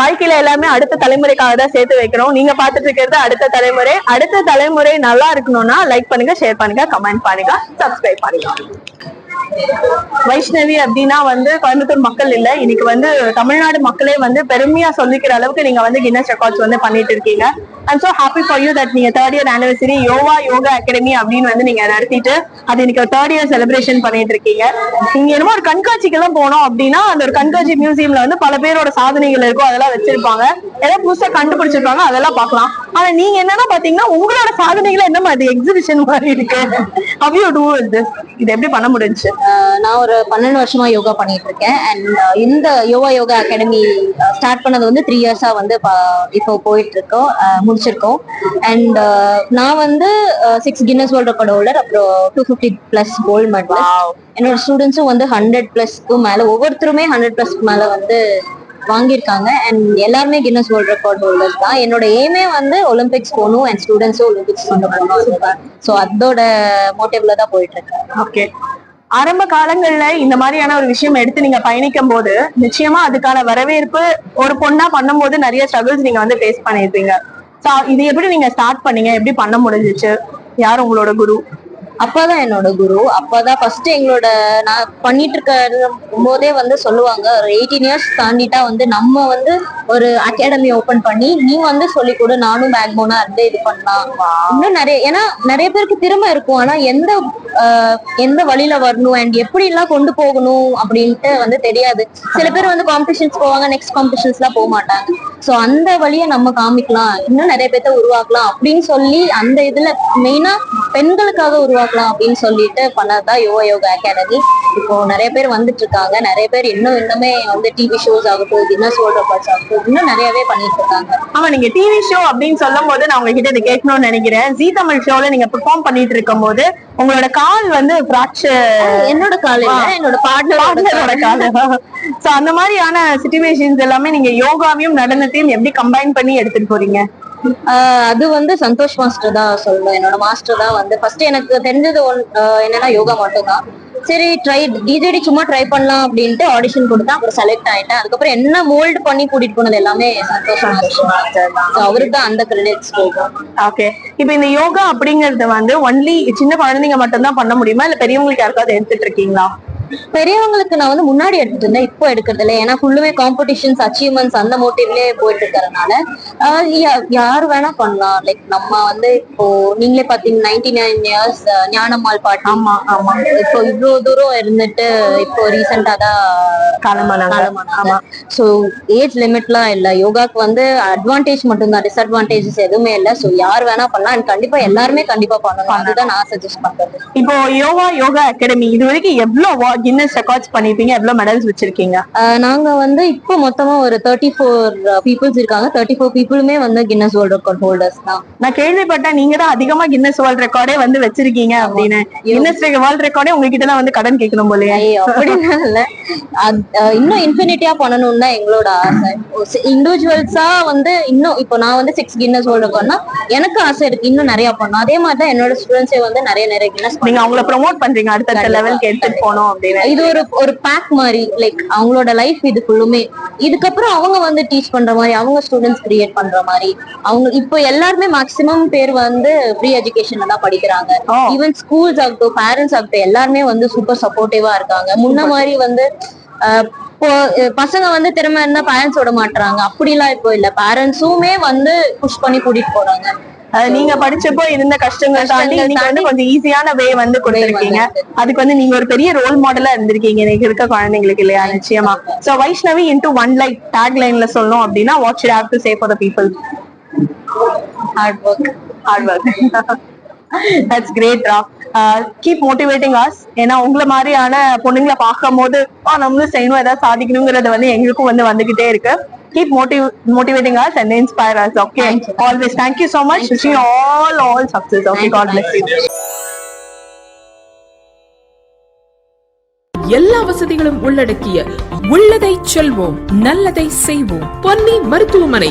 வாழ்க்கையில எல்லாமே அடுத்த தலைமுறைக்காக தான் சேர்த்து வைக்கணும் நீங்க பாத்துட்டு இருக்கிறது அடுத்த தலைமுறை. அடுத்த தலைமுறை நல்லா இருக்கணும்னா லைக் பண்ணுங்க ஷேர் பண்ணுங்க கமெண்ட் பண்ணுங்க சப்ஸ்கிரைப் பண்ணுங்க. வைஷ்ணவி அப்படின்னா வந்து கோயம்புத்தூர் மக்கள் இல்ல. இன்னைக்கு வந்து தமிழ்நாடு மக்களே வந்து பெருமையா சொல்லிக்கிற அளவுக்கு நீங்க வந்து கின்னஸ் ரெக்கார்ட்ஸ் வந்து பண்ணிட்டு இருக்கீங்க. I'm so happy for you that நீங்க third year anniversary yoga yoga academy அப்படின்னு வந்து நீங்க நடத்திட்டு அது இன்னைக்கு தேர்ட் இயர் செலிப்ரேஷன் பண்ணிட்டு இருக்கீங்க. நீங்க என்னமோ ஒரு கண்காட்சிக்கு எல்லாம் போனோம் அப்படின்னா அந்த ஒரு கண்காட்சி மியூசியம்ல வந்து பல பேரோட சாதனைகள் இருக்கும் அதெல்லாம் வச்சிருப்பாங்க. ஏதாவது புதுசா கண்டுபிடிச்சிருப்பாங்க அதெல்லாம் பார்க்கலாம். ஆனா நீங்க என்னன்னா பாத்தீங்கன்னா உங்களோட சாதனைகளை என்ன மாதிரி எக்ஸிபிஷன் மாதிரி இருக்கு? ஹவ் யூ டூ திஸ் இது எப்படி பண்ண முடிஞ்சுச்சு? ஆஹ் நான் ஒரு பன்னெண்டு வருஷமா யோகா பண்ணிட்டு இருக்கேன். அண்ட் இந்த யோகா யோகா அகாடமி ஸ்டார்ட் பண்ணது வந்து த்ரீ இயர்ஸா வந்து இப்போ போயிட்டு இருக்கோம் முடிச்சிருக்கோம். அண்ட் நான் வந்து six Guinness world record holder அப்புறம் two fifty plus gold medal என்னோட ஸ்டூடெண்ட்ஸும் வந்து ஹண்ட்ரட் பிளஸ்க்கு மேல ஒவ்வொருத்தருமே ஹண்ட்ரட் பிளஸ்க்கு மேல வந்து வாங்கியிருக்காங்க. அண்ட் எல்லாருமே கின்னஸ் வேர்ல்ட் ரெக்கார்ட் ஹோல்டர்ஸ் தான். என்னோட எய்மே வந்து ஒலிம்பிக்ஸ் போகணும் அண்ட் ஸ்டூடெண்ட்ஸும் ஒலிம்பிக்ஸ் கொண்டு போகணும். ஸோ அதோட மோட்டிவ்ல தான் போயிட்டு இருக்கேன் ஓகே ஆரம்ப காலங்கள்ல இந்த மாதிரியான ஒரு விஷயம் எடுத்து நீங்க பயணிக்கும் போது நிச்சயமா அதுக்கான வரவேற்பு ஒரு பொண்ணா பண்ணும்போது நிறைய ஸ்ட்ரகிள்ஸ் நீங்க வந்து ஃபேஸ் பண்ணிருப்பீங்க ஸோ இது எப்படி நீங்க ஸ்டார்ட் பண்ணீங்க? எப்படி பண்ண முடிஞ்சிச்சு? யார் உங்களோட குரு? அப்பாதான் என்னோட குரு. அப்பாதான் ஃபர்ஸ்ட் எங்களோட நான் பண்ணிட்டு இருக்க போதே வந்து சொல்லுவாங்க ஒரு எயிட்டீன் இயர்ஸ் தாண்டிட்டா வந்து நம்ம வந்து ஒரு அகாடமி ஓபன் பண்ணி நீ வந்து சொல்லி கொடு நானும் பேக் போனா இருந்து இது பண்ணலாம். இன்னும் நிறைய ஏன்னா நிறைய பேருக்கு திறமை இருக்கும். ஆனா எந்த எந்த வழியில வரணும்? அண்ட் எப்படி எல்லாம் கொண்டு போகணும்? அப்படின்ட்டு வந்து தெரியாது. சில பேர் வந்து காம்படிஷன்ஸ் போவாங்க நெக்ஸ்ட் காம்படிஷன்ஸ் எல்லாம் போக மாட்டாங்க. சோ அந்த வழியை நம்ம காமிக்கலாம். இன்னும் நிறைய பேர்த்த உருவாக்கலாம் அப்படின்னு சொல்லி அந்த இதுல மெயினா பெண்களுக்காக உருவாக்கலாம் அப்படின்னு சொல்லிட்டு பண்ணதுதான் யோகா யோகா அகாடமி இப்போ நிறைய பேர் வந்துட்டு இருக்காங்க. நிறைய பேர் இன்னும் இன்னுமே வந்து டிவி ஷோஸ் ஆகட்டும் கின்னஸ் வேர்ல்ட் ரெக்கார்ட்ஸ் ஆகட்டும் இன்னும் நிறையவே பண்ணிட்டு இருக்காங்க. ஆமா நீங்க டிவி ஷோ அப்படின்னு சொல்லும் போது நான் உங்ககிட்ட இதை கேட்கணும்னு நினைக்கிறேன். ஜி தமிழ் ஷோல நீங்க பெர்ஃபார்ம் பண்ணிட்டு இருக்கும் போது உங்களோட கால் வந்து ஃபிராக்சர் என்னோட கால் இல்ல என்னோட பார்ட்னரோட பார்ட்னர் கால். சோ அந்த மாதிரியான சிச்சுவேஷன்ஸ் எல்லாமே நீங்க யோகாவையும் நடனத்தையும் எப்படி கம்பைன் பண்ணி எடுத்துட்டு போறீங்க? அது வந்து சந்தோஷ் மாஸ்டர் தான் சொல்லணும் என்னோட மாஸ்டர் தான் வந்து ஃபர்ஸ்ட் எனக்கு தெரிஞ்சது ஒன் என்னன்னா யோகா மட்டும் தான். சரி ட்ரை டிஜேடி சும்மா ட்ரை பண்ணலாம் அப்படின்ட்டு ஆடிஷன் கொடுத்தா அப்புறம் செலக்ட் ஆயிட்டேன். அதுக்கப்புறம் என்ன மோல்டு பண்ணி கூட்டிட்டு போனது எல்லாமே சந்தோஷ் மாஸ்டர் தான். அவருக்கு தான் அந்த கிரெடிட்ஸ் போகும். ஓகே இப்போ இந்த யோகா அப்படிங்கறது வந்து ஒன்லி சின்ன குழந்தைங்க மட்டும் தான் பண்ண முடியுமா? இல்ல பெரியவங்களுக்கு யாருக்காவது எடுத்துட்டு இருக்கீங்களா? பெரியவங்களுக்கு நான் வந்து முன்னாடி எடுத்துட்டு இருந்தேன் இப்போ எடுக்கிறது இல்லை. ஏன்னா ஃபுல்லுமே காம்படிஷன்ஸ் அச்சீவ்மெண்ட்ஸ் அந்த மோட்டிவ்லயே போயிட்டு இருக்கறதுனால யார் வேணா பண்ணலாம். லைக் நம்ம வந்து இப்போ நீங்களே பாத்தீங்க நைன்டி நைன் இயர்ஸ் ஞானம்மாள் பாட்டு. ஆமா ஆமா. இப்போ இவ்வளவு தூரம் இருந்துட்டு இப்போ ரீசெண்டா தான் காலமானாங்க. ஆமா. சோ ஏஜ் லிமிட்லாம் இல்ல. யோகாக்கு வந்து அட்வான்டேஜ் மட்டும்தான் டிஸ்அட்வான்டேஜஸ் எதுவுமே இல்ல. சோ யார் வேணா பண்ணலாம். And கண்டிப்பா எல்லாருமே கண்டிப்பா பண்ணணும். அதுதான் நான் சஜஸ்ட் பண்றது. இப்போ யோகா யோகா அகாடமி இது வரைக்கும் எவ்வளவு கின்னஸ் ரெக்கார்ட்ஸ் பண்ணிருப்பீங்க? எவ்வளவு மெடல்ஸ் வச்சிருக்கீங்க? நாங்க வந்து இப்போ மொத்தமா ஒரு தேர்ட்டி ஃபோர் பீப்புள்ஸ் இருக்காங்க. தேர்ட்டி ஃபோர் பீப்புளுமே வந்து கின்னஸ் வேர்ல்ட் ரெக்கார்ட் ஹோல்டர்ஸ் தான். நான் கேள்விப்பட்டேன். நீங்க தான் அதிகமா கின்னஸ் வேர்ல்ட் ரெக்கார்டே வந்து வச்சிருக்கீங்க அப்படின்னு. கின்னஸ் வேர்ல்ட் ரெக்கார்டே உங்ககிட்ட தான் வந்து கடன் கேட்கணும் போலயே. ஐயோ, அப்படிலாம் இல்ல. இன்னும் இன்ஃபினிட்டியா பண்ணணும்னு தான் எங்களோட ஆசை. இண்டிவிஜுவல்ஸா வந்து இன்னும் இப்போ நான் வந்து சிக்ஸ் கின்னஸ் வேர்ல்ட் ரெக்கார்ட்னா எனக்கு ஆசை இருக்கு இன்னும் நிறைய பண்ணணும். அதே மாதிரி தான் என்னோட ஸ்டூடெண்ட்ஸே வந்து நிறைய நிறைய கின்னஸ் நீங்க அவங்கள ப்ரோமோட் பண்றீங்க கண்டிப்பா, லெவலுக்கு எடுத்துட்டு போனோம் அப்படின்னு. இது ஒரு ஒரு பேக் மாதிரி லைக் அவங்களோட லைஃப் இது ஃபுல்லுமே இதுக்கப்புறம் அவங்க வந்து டீச் பண்ற மாதிரி அவங்க ஸ்டூடெண்ட்ஸ் கிரியேட் பண்ற மாதிரி. அவங்க இப்போ எல்லாருமே மேக்சிமம் பேர் வந்து ஃப்ரீ எஜுகேஷன்ல தான் படிக்கிறாங்க. ஈவன் ஸ்கூல்ஸ் ஆகட்டும் பேரண்ட்ஸ் ஆகட்டும் எல்லாருமே வந்து சூப்பர் சப்போர்ட்டிவா இருக்காங்க. முன்ன மாதிரி வந்து பசங்க வந்து திறமை இருந்தா பேரண்ட்ஸ் விட மாட்டாங்க அப்படிலாம் இப்போ இல்ல. பேரண்ட்ஸுமே வந்து புஷ் பண்ணி கூட்டிட்டு போறாங்க. நீங்க படிச்சப்போ இருந்த கஷ்டங்கள் தாண்டி நீங்க வந்து கொஞ்சம் ஈஸியான வே வந்து கொடுத்திருக்கீங்க. அதுக்கு வந்து நீங்க ஒரு பெரிய ரோல் மாடலா இருந்திருக்கீங்க. இன்னைக்கு இருக்க குழந்தைங்களுக்கு இல்லையா? நிச்சயமா. So Vaishnavi into one like take லைன்ல சொல்லணும் அப்படின்னா what should have to say for the people hard work hard work that's great raw keep motivating us ஏன்னா உங்களை மாதிரியான பொண்ணுங்களை பார்க்கும் போது "ஆ, நம்மளும் செய்யணும் ஏதாவது சாதிக்கணுங்கிறது வந்து எங்களுக்கும் வந்து வந்துகிட்டே இருக்கு. Keep motive motivating us and inspire us okay Thank you. Always thank you so much. Wishing you all all success okay? Thank you, god bless thank you. எல்லா வசதிகளும் உள்ளடக்கிய உள்ளதை செல்வோம் நல்லதை செய்வோம். பொன்னி மருத்துவமனை.